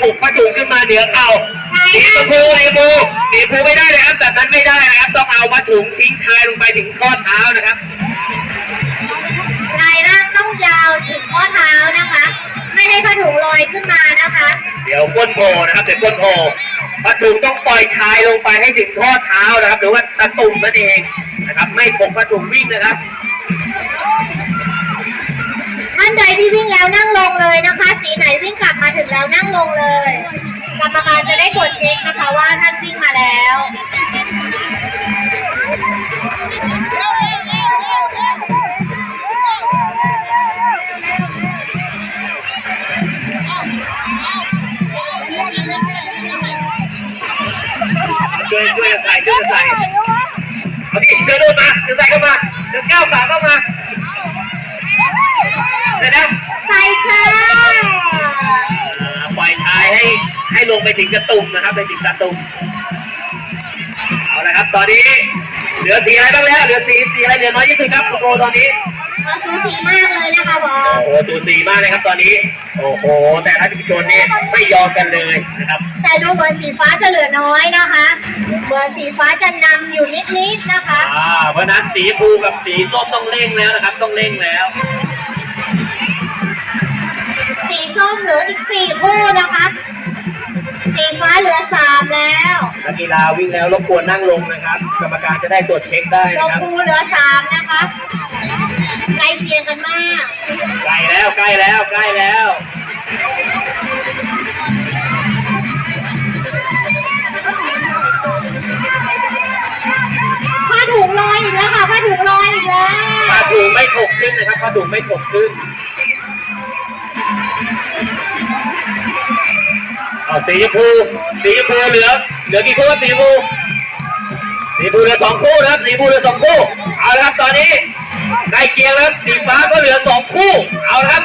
ถูกผ้าถุงขึ้นมาเหนือเข่าสีชมพูสีชมพูสีชมพูไม่ได้นะครับแบบนั้นไม่ได้นะครับ ต้องเอาผ้าถุงทิ้งชายลงไปถึงข้อเท้านะครับชายร่างต้องยาวถึงข้อเท้านะคะ ไม่ให้ผ้าถุงลอยขึ้นมานะคะ เดี๋ยวก้นโผล่นะครับเดี๋ยวก้นโผล่ผ้าถุงต้องปล่อยชายลงไปให้ถึงข้อเท้านะครับหรือว่าตะตุ่มนั่นเองนะครับ ไม่ถกผ้าถุงวิ่งนะครับท่านใดที่วิ่งแล้วนั่งลงเลยนะคะ สีไหนวิ่งกลับมาถึงแล้วนั่งลงเลย กรรมการจะได้ตรวจเช็คนะคะว่าท่านวิ่งมาแล้วช่วยช่วยกันใส่ช่วยกันใส่เอาดิเดินโดนมาเดินใส่เข้ามาเดินก้าวขาเข้ามา ให้ให้ลงไปถึงกระตุ่มนะครับไปถึงกระตุ่มเอาละครับ ตอนนี้ เหลือสีอะไรบ้างแล้ว เหลือสีสีอะไรเหลือน้อยที่สุดครับโปรตอนนี้ก็สูสีมากเลยนะคะบอโอ้โหสูสีมากเลยครับตอนนี้ โอ้โห แต่ท่านผู้ชมเนี่ยไม่ยอมกันเลยนะครับ แต่ดูเหมือนสีฟ้าจะเหลือน้อยนะคะเหมือนสีฟ้าจะนำอยู่นิดๆนะคะ อ่า เพราะฉะนั้นสีฟูกับสีส้มต้องเร่งแล้วนะครับ ต้องเร่งแล้ว สีส้มเหลืออีกสี่คู่นะคะ สีฟ้าเหลือสามแล้วนักกีฬาวิ่งแล้วรบกวนนั่งลงนะครับ กรรมการจะได้ตรวจเช็คได้ชนะมครับพูเหลือสามนะคะใกล้เคียงกันมากใกล้แล้วใกล้แล้วใกล้แล้วผ้าถุงลอยอีกแล้วค่ะผ้าถุงลอยอีกแล้วผ้าถุงไม่ถกขึ้นนะครับผ้าถุงไม่ถกขึ้น เอาสีชมพูสีชมพูเหลือเหลือกี่คู่ครับสีชมพูสีชมพูเหลือสองคู่นะครับสีชมพูเหลือสองคู่เอาละครับตอนนี้ใกล้เคียงแล้วสีฟ้าก็เหลือสองคู่เอาละครับ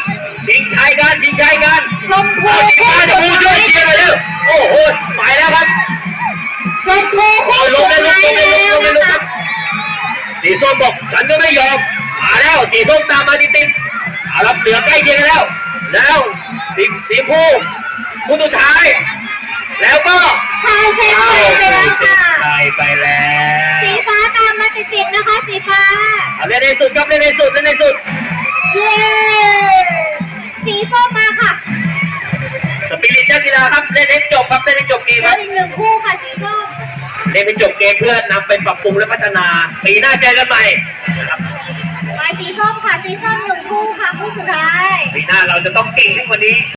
ชิงชัยกันชิงชัยกันชมพูเอาสีคู่ฟ้าชมพูช่วยเชียร์ไปเร็วโอ้โหไปแล้วครับชมพูคู่เอาลสุงดได้ลท้างยลงได้ลแล้งวลงได้นะลงคคะรับสีส้มบอกฉันก็ไม่ยอมมาแล้วสีส้มตามมาติดติดๆเอาละเหลือใกล้เคียงกันแล้ว แล้วสีสีชมพู คู่สุดท้าย แล้วก็ทายเส้นชัยไปแล้วค่ะใช่ไปแล้ว สีฟ้าตามมาติดๆนะคะสีฟ้าเอาเล่นในสุดครับเล่นในสุดเล่นในสุด เย้สีส้มมาค่ะ สปิริตเจ้ากีฬาครับเล่นให้จบครับเล่นให้จบเกมเหลืคอรับอีกหนึ่งคู่ค่ะสีส้มเล่นให้จบเกมเพื่อนำไปปรับปรุงและพัฒนาปีหน้าเจอกันใหม่นะครับไปสีส้มค่ะสีส้มหนึ่งคู่ค่ะคู่สุดท้าย ปีหน้าเราจะต้องเก่งขึ้นกว่านี้